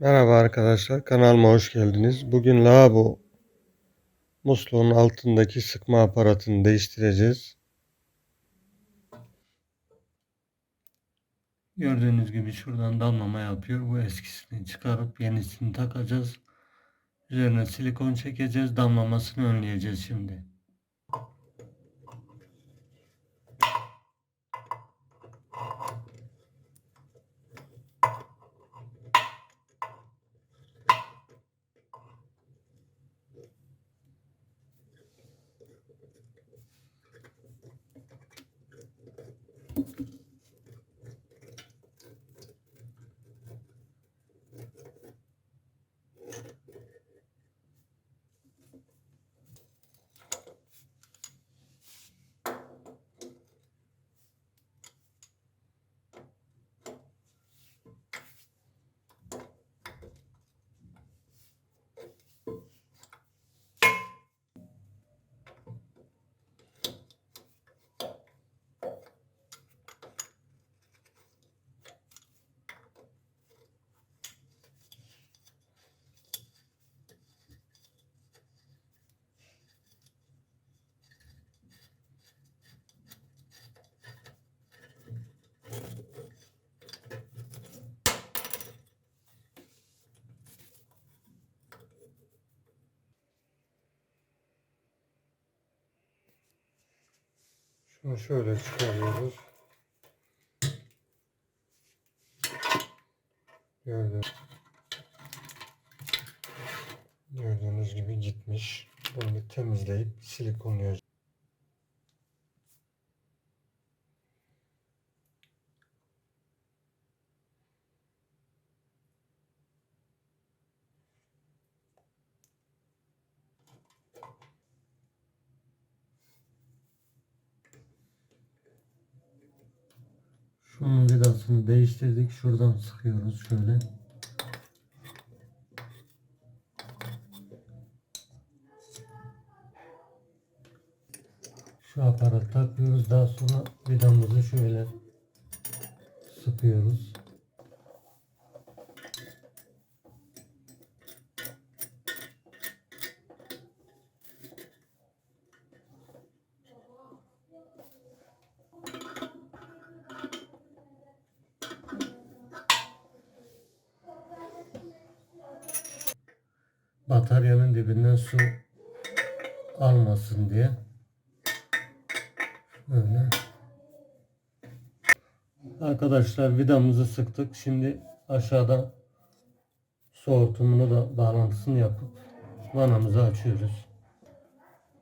Merhaba arkadaşlar, kanalıma hoş geldiniz. Bugün lavabo musluğun altındaki sıkma aparatını değiştireceğiz. Gördüğünüz gibi şuradan damlama yapıyor. Bu eskisini çıkarıp yenisini takacağız. Üzerine silikon çekeceğiz. Damlamasını önleyeceğiz şimdi. Thank you. Şunu şöyle çıkarıyoruz. Gördüğünüz, gibi gitmiş. Bunu bir temizleyip silikonlayacağız. Şunun vidasını değiştirdik. Şuradan sıkıyoruz şöyle. Şu aparat takıyoruz. Daha sonra vidamızı şöyle sıkıyoruz. Bataryanın dibinden su almasın diye böyle Arkadaşlar vidamızı sıktık. Şimdi aşağıda soğutumunu da bağlantısını yapıp vanamızı açıyoruz.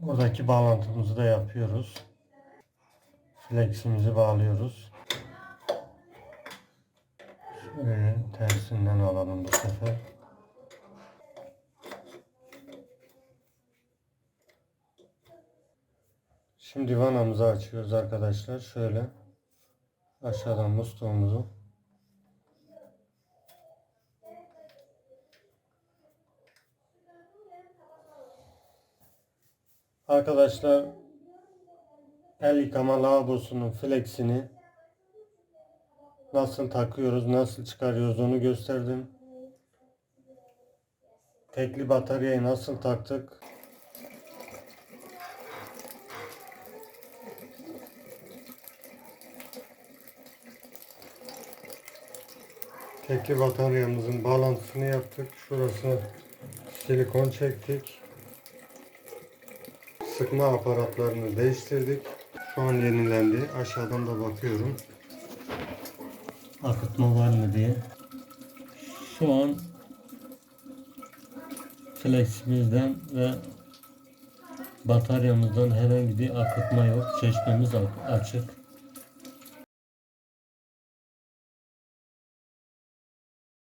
Buradaki bağlantımızı da yapıyoruz. Fleximizi bağlıyoruz. Şöyle tersinden alalım bu sefer. Şimdi vanamızı açıyoruz arkadaşlar. Şöyle aşağıdan musluğumuzu Arkadaşlar el yıkama lavabosunun flexini nasıl takıyoruz, nasıl çıkarıyoruz onu gösterdim. Tekli bataryayı nasıl taktık Tekli bataryamızın bağlantısını yaptık. Şurası silikon çektik. Sıkma aparatlarını değiştirdik. Şu an yenilendi. Aşağıdan da bakıyorum. Akıtma var mı diye. Şu an fleximizden ve bataryamızdan herhangi bir akıtma yok. Çeşmemiz açık.